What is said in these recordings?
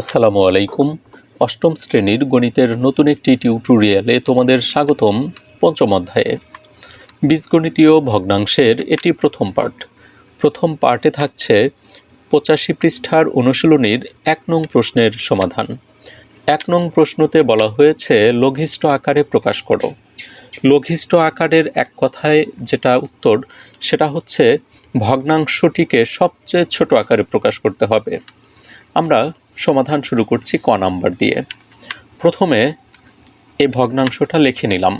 আসসালামু আলাইকুম। অষ্টম শ্রেণির গণিতের নতুন একটি টিউটোরিয়ালে তোমাদের স্বাগতম পঞ্চম অধ্যায়ে। বীজগণিতীয় ভগ্নাংশের এটি প্রথম পার্ট প্রথম পার্টে থাকছে পঁচাশি পৃষ্ঠার অনুশীলনীর এক নং প্রশ্নের সমাধান। এক নং প্রশ্নতে বলা হয়েছে, লঘিষ্ঠ আকারে প্রকাশ করো। লঘিষ্ঠ আকারের এক কথায় যেটা উত্তর, সেটা হচ্ছে ভগ্নাংশটিকে সবচেয়ে ছোট আকারে প্রকাশ করতে হবে। আমরা সমাধান শুরু করছি ক নাম্বার দিয়ে। প্রথমে এই ভগ্নাংশটা লিখে নিলাম।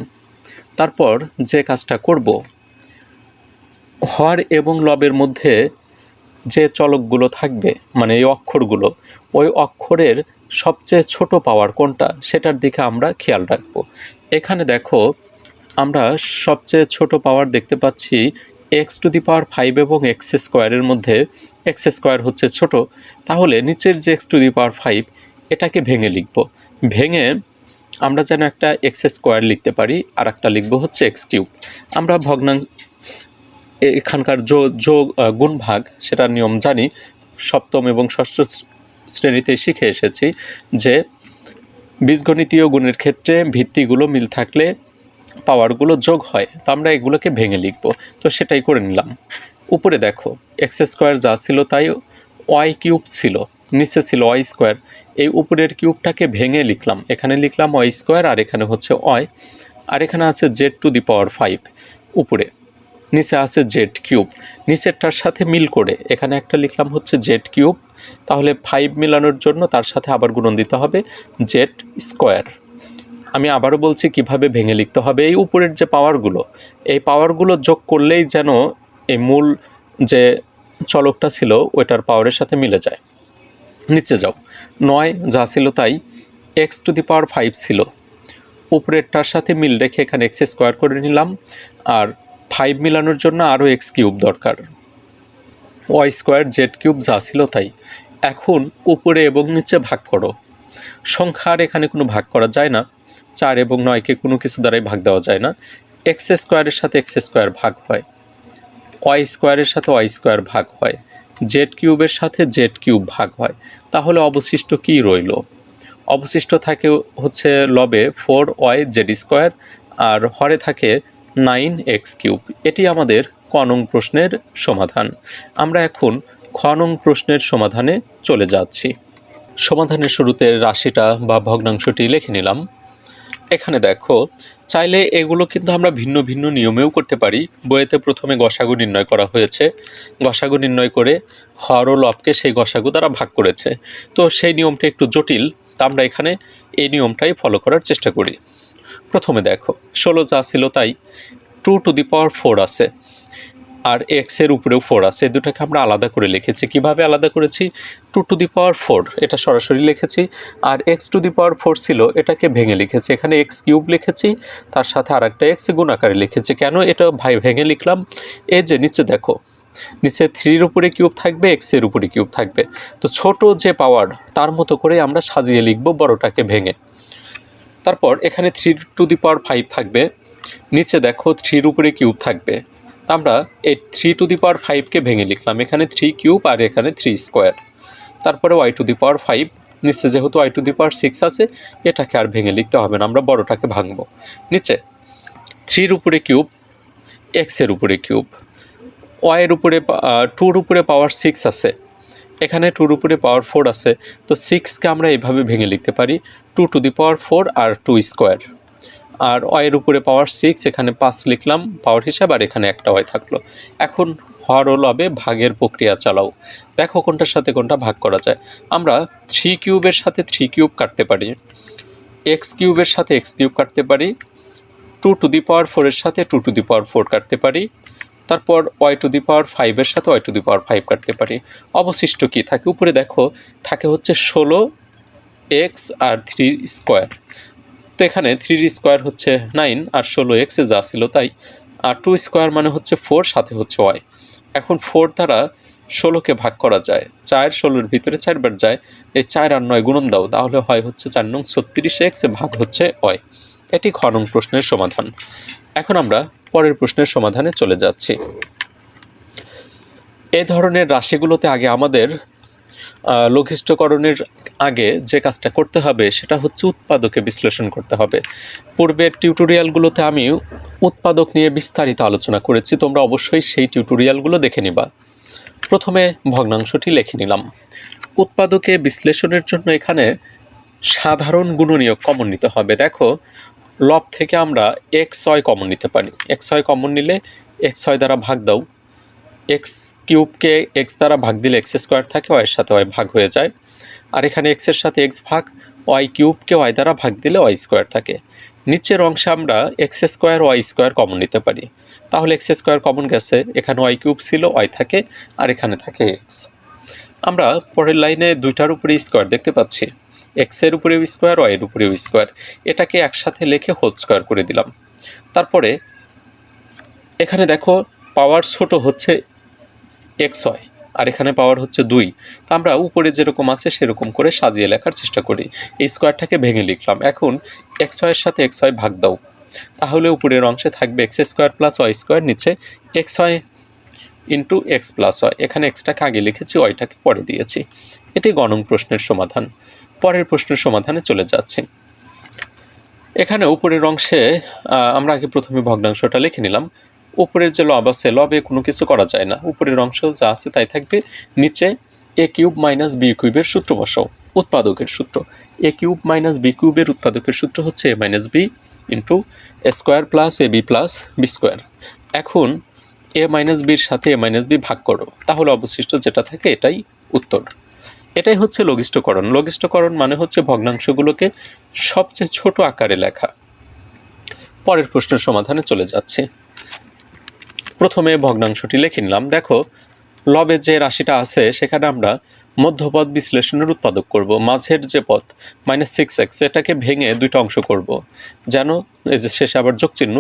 তারপর যে কাজটা করব, হর এবং লবের মধ্যে যে চলকগুলো থাকবে মানে এই অক্ষরগুলো, ওই অক্ষরের সবচেয়ে ছোট পাওয়ার কোনটা, সেটার দিকে আমরা খেয়াল রাখব। এখানে দেখো, আমরা সবচেয়ে ছোট পাওয়ার দেখতে পাচ্ছি X to the power five এবং এক্স স্কোয়ারের মধ্যে এক্স স্কোয়ার হচ্ছে ছোট, তাহলে নিচের যে X to the power five এটাকে ভেঙে লিখব। ভেঙে আমরা যেন একটা এক্স স্কোয়ার লিখতে পারি আর একটা লিখব হচ্ছে এক্স কিউব আমরা ভগ্নাং এখানকার যোগ যোগ গুণ ভাগ সেটার নিয়ম জানি, সপ্তম এবং ষষ্ঠ শ্রে- শ্রেণীতে শিখে এসেছি যে বীজগণিতীয় গুণের ক্ষেত্রে ভিত্তিগুলো মিল থাকলে পাওয়ারগুলো যোগ হয়, তো আমরা এগুলোকে ভেঙে লিখব। তো সেটাই করে নিলাম। উপরে দেখো, এক্স স্কোয়ার যা ছিল তাই ওয়াই কিউব ছিল, নিচে ছিল ওয়াই স্কোয়ার। এই উপরের কিউবটাকে ভেঙে লিখলাম। এখানে লিখলাম ওয়াই স্কোয়ার আর এখানে হচ্ছে ওয়াই। আর এখানে আছে Z to the power five উপরে। নিচে আছে জেড কিউব। নিচেরটার সাথে মিল করে এখানে একটা লিখলাম হচ্ছে জেড কিউব। তাহলে ফাইভ মিলানোর জন্য তার সাথে আবার গুণন দিতে হবে জেড স্কোয়ার। আমি আবারও বলছি কীভাবে ভেঙে লিখতে হবে। এই উপরের যে পাওয়ারগুলো এই পাওয়ারগুলো যোগ করলেই যেন এই মূল যে চলকটা ছিল, ওইটার পাওয়ারের সাথে মিলে যায়। নিচে যাও। নয়, যা ছিল তাই। X to the power five ছিল। উপরেরটার সাথে মিল রেখে এখানে এক্স স্কোয়ার করে নিলাম। আর ফাইভ মিলানোর জন্য আরও এক্স কিউব দরকার। ওয়াই স্কোয়ার জেড কিউব যা ছিল তাই। এখন উপরে এবং নিচে ভাগ করো। সংখ্যার এখানে কোনো ভাগ করা যায় না। চার এবং নয়কে কোনো কিছু দ্বারাই ভাগ দেওয়া যায় না। এক্স স্কোয়ারের সাথে এক্স স্কোয়ার ভাগ হয়। ওয়াই স্কোয়ারের সাথে ওয়াই স্কোয়ার ভাগ হয়। জেড কিউবের সাথে জেড কিউব ভাগ হয়। তাহলে অবশিষ্ট কী রইল? অবশিষ্ট থাকে হচ্ছে লবে ফোর ওয়াই জেড স্কোয়ার আর হরে থাকে নাইন এক্স কিউব এটি আমাদের কনং প্রশ্নের সমাধান। আমরা এখন খনং প্রশ্নের সমাধানে চলে যাচ্ছি। সমাধানের শুরুতে রাশিটা বা ভগ্নাংশটি লিখে নিলাম। এখানে দেখো, চাইলে এগুলো কিন্তু আমরা ভিন্ন ভিন্ন নিয়মেও করতে পারি। বইয়েতে প্রথমে গসাগু নির্ণয় করা হয়েছে। গসাগু নির্ণয় করে হর ও লবকে সেই গসাগু দ্বারা ভাগ করেছে। তো সেই নিয়মটা একটু জটিল, তা আমরা এখানে এই নিয়মটাই ফলো করার চেষ্টা করি। প্রথমে দেখো, ষোলো যা ছিল তাই two to the power four আছে। আর এক্সের উপরেও ফোর আছে। দুটাকে আমরা আলাদা করে লিখেছি। কীভাবে আলাদা করেছি? Two to the power four এটা সরাসরি লিখেছি। আর x to the power four ছিল, এটাকে ভেঙে লিখেছি। এখানে এক্স কিউব লিখেছি, তার সাথে আর একটা এক্স গুণ আকারে লিখেছি। কেন এটা ভাই ভেঙে লিখলাম? এই যে নিচে দেখো, নিচে থ্রির উপরে কিউব থাকবে এক্সের উপরে কিউব থাকবে। তো ছোট যে পাওয়ার তার মতো করে আমরা সাজিয়ে লিখব বড়টাকে ভেঙে। তারপর এখানে three to the power five থাকবে। নিচে দেখো থ্রির উপরে কিউব থাকবে। আমরা এই থ্রি টু দি পাওয়ার ফাইভকে ভেঙে লিখলাম। এখানে থ্রি কিউব আর এখানে থ্রি স্কোয়ার তারপরে y to the power five নিচে যেহেতু y to the power six আছে, এটাকে আর ভেঙে লিখতে হবে না, আমরা বড়টাকে ভাঙবো। নিচে থ্রির উপরে কিউব এক্সের উপরে কিউব ওয়াইয়ের উপরে টুর উপরে পাওয়ার সিক্স আছে, এখানে টুর উপরে পাওয়ার ফোর আছে। তো সিক্সকে আমরা এইভাবে ভেঙে লিখতে পারি two to the power four R two square আর ওয়ের উপরে পাওয়ার সিক্স এখানে পাঁচ লিখলাম পাওয়ার হিসাব, আর এখানে একটা ওয়াই থাকল। এখন হর ও লবে ভাগের প্রক্রিয়া চালাও। দেখো কোনটার সাথে কোনটা ভাগ করা যায়। আমরা থ্রি কিউবের সাথে থ্রি কিউব কাটতে পারি। এক্স কিউবের সাথে এক্স কিউব কাটতে পারি। টু টু দি পাওয়ার ফোরের সাথে two to the power four কাটতে পারি। তারপর ওয়াই টু দি পাওয়ার ফাইভের সাথে y to the power five কাটতে পারি। অবশিষ্ট কি থাকে? উপরে দেখো, থাকে হচ্ছে ষোলো এক্স আর থ্রি স্কোয়ার এখানে থ্রি স্কোয়ার হচ্ছে নাইন আর ষোলো এক্সে যা ছিল তাই, আর টু স্কোয়ার মানে হচ্ছে ফোর সাথে হচ্ছে ওয়াই এখন ফোর দ্বারা ষোলোকে ভাগ করা যায়, চার ষোলোর ভিতরে চারবার যায়, এই চার আর নয় গুণন দাও, তাহলে হয় হচ্ছে চার নং ছত্রিশ এক্স ভাগ হচ্ছে ওয়াই এটি খ নং প্রশ্নের সমাধান। এখন আমরা পরের প্রশ্নের সমাধানে চলে যাচ্ছি। এ ধরনের রাশিগুলোতে আগে আমাদের লঘিষ্ঠকরণের আগে যে কাজটা করতে হবে, সেটা হচ্ছে উৎপাদকে বিশ্লেষণ করতে হবে। পূর্বের টিউটোরিয়ালগুলোতে আমি উৎপাদক নিয়ে বিস্তারিত আলোচনা করেছি, তোমরা অবশ্যই সেই টিউটোরিয়ালগুলো দেখে নিবা। প্রথমে ভগ্নাংশটি লিখে নিলাম। উৎপাদকে বিশ্লেষণের জন্য এখানে সাধারণ গুণনীয়ক কমন নিতে হবে। দেখো, লব থেকে আমরা এক্স ছয় কমন নিতে পারি। এক্স ছয় কমন নিলে এক্স ছয় দ্বারা ভাগ দাও। এক্স কিউবকে এক্স দ্বারা ভাগ দিলে এক্স স্কোয়ার থাকে ওয়াইয়ের সাথে ওয়াই ভাগ হয়ে যায়। আর এখানে এক্সের সাথে এক্স ভাগ ওয়াই কিউবকে ওয়াই দ্বারা ভাগ দিলে ওয়াই স্কোয়ার থাকে। নিচের অংশে আমরা x square y square common নিতে পারি। তাহলে এক্স স্কোয়ার কমন গেছে, এখানে ওয়াই কিউব ছিল ওয়াই থাকে, আর এখানে থাকে এক্স আমরা পরের লাইনে দুইটার উপরে স্কোয়ার দেখতে পাচ্ছি। এক্সের উপরেও স্কোয়ার ওয়াইয়ের উপরেও স্কোয়ার। এটাকে একসাথে লিখে হোল স্কোয়ার করে দিলাম। তারপরে এখানে দেখো, পাওয়ার ছোট হচ্ছে এক্স হয়, আর এখানে পাওয়ার হচ্ছে দুই। তো আমরা উপরে যেরকম আছে সেরকম করে সাজিয়ে লেখার চেষ্টা করি। এই স্কোয়ারটাকে ভেঙে লিখলাম। এখন এক্স ওয়ের সাথে এক্স ওয়াই ভাগ দাও। তাহলে উপরের অংশে থাকবে x square plus y square, নিচে x y into x plus y. এখানে এক্সটাকে আগে লিখেছি, ওয়াইটাকে পরে দিয়েছি। এটি গণং প্রশ্নের সমাধান। পরের প্রশ্নের সমাধানে চলে যাচ্ছি। এখানে উপরের অংশে আমরা আগে প্রথমে ভগ্নাংশটা লিখে নিলাম। উপরের যে লব আছে, লবে কোনো কিছু করা যায় না। উপরের অংশ যা আছে তাই থাকবে। নিচে এ কিউব মাইনাস বি কিউবের সূত্র বসাও, উৎপাদকের সূত্র। এ কিউব মাইনাস বি কিউবের উৎপাদকের সূত্র হচ্ছে a minus b into square plus a b plus b square. এখন এ মাইনাস বির সাথে এ মাইনাস বি ভাগ করো, তাহলে অবশিষ্ট যেটা থাকে এটাই উত্তর। এটাই হচ্ছে লঘিষ্ঠকরণ। লঘিষ্ঠকরণ মানে হচ্ছে ভগ্নাংশগুলোকে সবচেয়ে ছোট আকারে লেখা। পরের প্রশ্নের সমাধানে চলে যাচ্ছে। প্রথমে ভগ্নাংশটি লিখে নিলাম। দেখো, লবে যে রাশিটা আছে, সেখানে আমরা মধ্যপদ বিশ্লেষণের উৎপাদক করব। মাঝের যে পদ মাইনাস সিক্স এক্স এটাকে ভেঙে দুইটা অংশ করব। যেন এই যে শেষে আবার যোগ চিহ্ন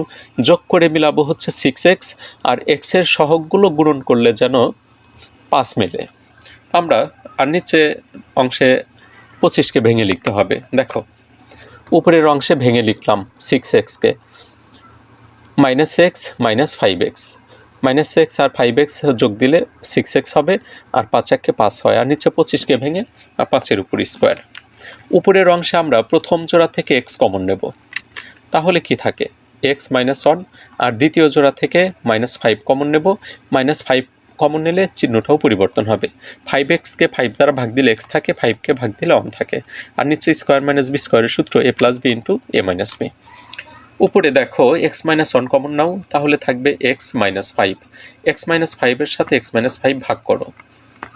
যোগ করে মিলাবো হচ্ছে সিক্স এক্স আর এক্সের সহগগুলো গুণন করলে যেন পাঁচ মেলে। আমরা আর নিচে অংশে পঁচিশকে ভেঙে লিখতে হবে। দেখো, উপরের অংশে ভেঙে লিখলাম সিক্স এক্সকে minus x minus five x minus x আর ফাইভ এক্স যোগ দিলে সিক্স এক্স হবে, আর পাঁচ এককে পাঁচ হয়, আর নিচে পঁচিশকে ভেঙে, আর পাঁচের উপর স্কোয়ার। উপরের অংশে আমরা প্রথম জোড়া থেকে এক্স কমন নেব। তাহলে কি থাকে? এক্স মাইনাস ওয়ান, আর দ্বিতীয় জোড়া থেকে মাইনাস ফাইভ কমন নেব। মাইনাস ফাইভ কমন নিলে চিহ্নটাও পরিবর্তন হবে। ফাইভ এক্সকে ফাইভ দ্বারা ভাগ দিলে এক্স থাকে, ফাইভকে ভাগ দিলে অন থাকে। আর নিচে স্কোয়ার মাইনাস বি স্কোয়ারের সূত্র a plus b into a minus b. উপরে দেখো এক্স মাইনাস ওয়ান কমন নাও, তাহলে থাকবে x minus five x minus ফাইভের সাথে এক্স মাইনাস ফাইভ ভাগ করো।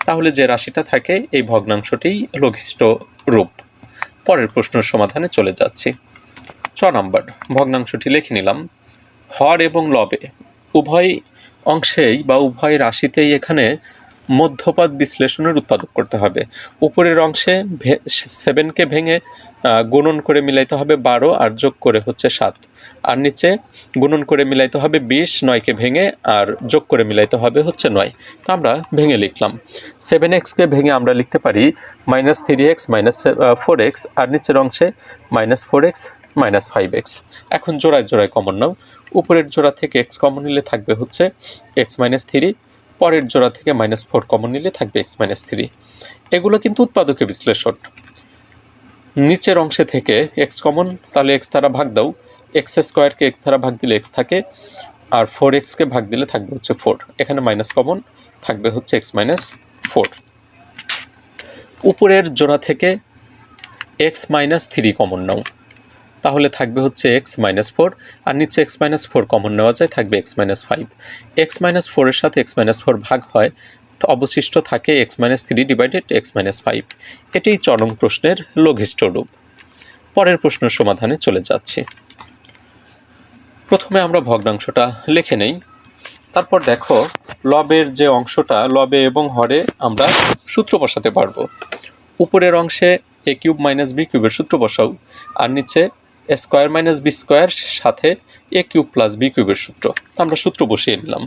তাহলে যে রাশিটা থাকে, এই ভগ্নাংশটি লঘিষ্ঠ রূপ। পরের প্রশ্নের সমাধানে চলে যাচ্ছি। ছ নম্বর, ভগ্নাংশটি লিখে নিলাম। হর এবং লবে, উভয় অংশেই বা উভয় রাশিতেই এখানে মধ্যপদ বিশ্লেষণের উৎপাদক করতে হবে। উপরের অংশে সেভেনকে ভেঙে গুণন করে মিলাইতে হবে বারো আর যোগ করে হচ্ছে সাত। আর নিচে গুণন করে মিলাইতে হবে বিশ নয়কে ভেঙে আর যোগ করে মিলাইতে হবে হচ্ছে নয়। তো আমরা ভেঙে লিখলাম। সেভেন এক্সকে ভেঙে আমরা লিখতে পারি minus three x minus four x আর নিচের অংশে minus four x minus five x এখন জোড়ায় জোড়ায় কমন নাও। উপরের জোড়া থেকে এক্স কমন নিলে থাকবে হচ্ছে এক্স মাইনাস থ্রি পরের জোড়া থেকে মাইনাস ফোর কমন নিলে থাকবে এক্স মাইনাস থ্রি এগুলো কিন্তু উৎপাদকে বিশ্লেষণ। নিচের অংশে থেকে এক্স কমন তাহলে এক্স দ্বারা ভাগ দাও। এক্স স্কোয়ারকে এক্স দ্বারা ভাগ দিলে এক্স থাকে, আর ফোর এক্সকে ভাগ দিলে থাকবে হচ্ছে ফোর এখানে মাইনাস কমন থাকবে হচ্ছে এক্স মাইনাস ফোর উপরের জোড়া থেকে এক্স মাইনাস থ্রি কমন নাও। তাহলে থাকবে হচ্ছে এক্স মাইনাস ফোর আর নিচে এক্স মাইনাস ফোর কমন নেওয়া যায়, থাকবে x minus five x minus ফোরের সাথে এক্স মাইনাস ফোর ভাগ হয়, তো অবশিষ্ট থাকে x minus three divided x minus five এটাই চরম প্রশ্নের লঘিষ্ঠ রূপ। পরের প্রশ্নের সমাধানে চলে যাচ্ছি। প্রথমে আমরা ভগ্নাংশটা লিখে নেই। তারপর দেখো, লবের যে অংশটা, লবে এবং হরে আমরা সূত্র বসাতে পারব। উপরের অংশে এ কিউব মাইনাস বি কিউবের সূত্র বসাও, আর নিচে স্কোয়ার মাইনাস বি স্কোয়ার সাথে এ কিউব প্লাস বি কিউবের সূত্র। আমরা সূত্র বসিয়ে নিলাম।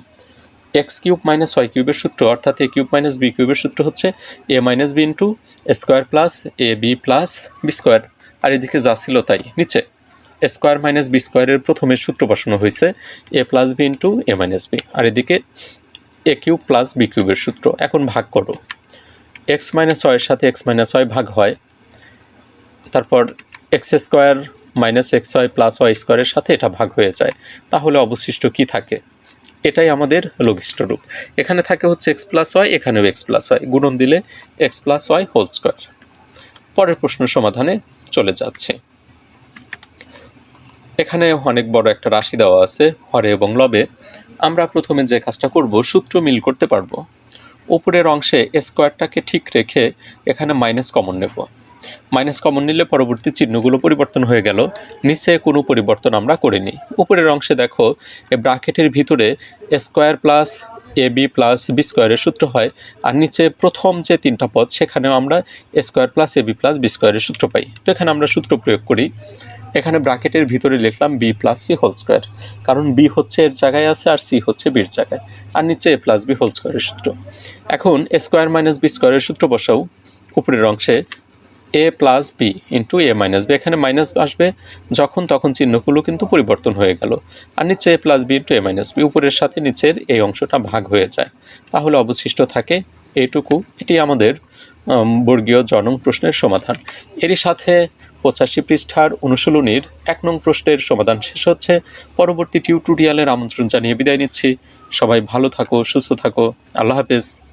এক্স কিউব মাইনাস ওয়াই কিউবের সূত্র, অর্থাৎ এ কিউব মাইনাস বি কিউবের সূত্র হচ্ছে a minus b into square plus a b plus b square. আর এদিকে যা ছিল তাই। নিচে, স্কোয়ার মাইনাস বি স্কোয়ারের প্রথমে সূত্র বসানো হয়েছে a plus b into a minus b. আর এদিকে এ কিউব প্লাস বি কিউবের সূত্র। এখন ভাগ করো। এক্স মাইনাস ওয়ের সাথে এক্স মাইনাস ওয়াই ভাগ হয়। তারপর x square minus x y plus y স্কোয়ারের সাথে এটা ভাগ হয়ে যায়। তাহলে অবশিষ্ট কি থাকে? এটাই আমাদের লঘিষ্ঠ রূপ। এখানে থাকে হচ্ছে এক্স প্লাস ওয়াই, এখানেও এক্স প্লাস ওয়াই। গুণন দিলে x plus y whole square. পরের প্রশ্ন সমাধানে চলে যাচ্ছে। এখানে অনেক বড় একটা রাশি দেওয়া আছে, হরে এবং লবে। আমরা প্রথমে যে কাজটা করব, সূত্র মিল করতে পারব। উপরের অংশে স্কোয়ারটাকে ঠিক রেখে এখানে মাইনাস কমন নেব। মাইনাস কমন নিলে পরবর্তী চিহ্নগুলো পরিবর্তন হয়ে গেল। নিচে কোনো পরিবর্তন আমরা করিনি। উপরের অংশে দেখো এই ব্রাকেটের ভিতরে square plus a b plus b স্কোয়ারের সূত্র হয় আর নিচে প্রথম যে তিনটা পদ, সেখানেও আমরা square plus a b plus b স্কোয়ারের সূত্র পাই। তো এখানে আমরা সূত্র প্রয়োগ করি। এখানে ব্রাকেটের ভিতরে লিখলাম b plus c whole square. কারণ বি হচ্ছে এর জায়গায় আছে আর সি হচ্ছে বির জায়গায়। আর নিচে এ প্লাস বি হোল স্কোয়ারের সূত্র। এখন স্কোয়ার মাইনাস বি স্কোয়ারের সূত্র বসাও। উপরের অংশে a plus b into a minus b এখানে মাইনাস আসবে, যখন তখন চিহ্নগুলো কিন্তু পরিবর্তন হয়ে গেল। আর নিচে a plus b into a minus b উপরের সাথে নিচের এই অংশটা ভাগ হয়ে যায়। তাহলে অবশিষ্ট থাকে এইটুকু এটি আমাদের বর্গীয় জনং প্রশ্নের সমাধান। এরই সাথে পঁচাশি পৃষ্ঠার অনুশীলনীর এক নং প্রশ্নের সমাধান শেষ হচ্ছে। পরবর্তী টিউটোরিয়ালের আমন্ত্রণ জানিয়ে বিদায় নিচ্ছি। সবাই ভালো থাকো, সুস্থ থাকো। আল্লাহ হাফেজ।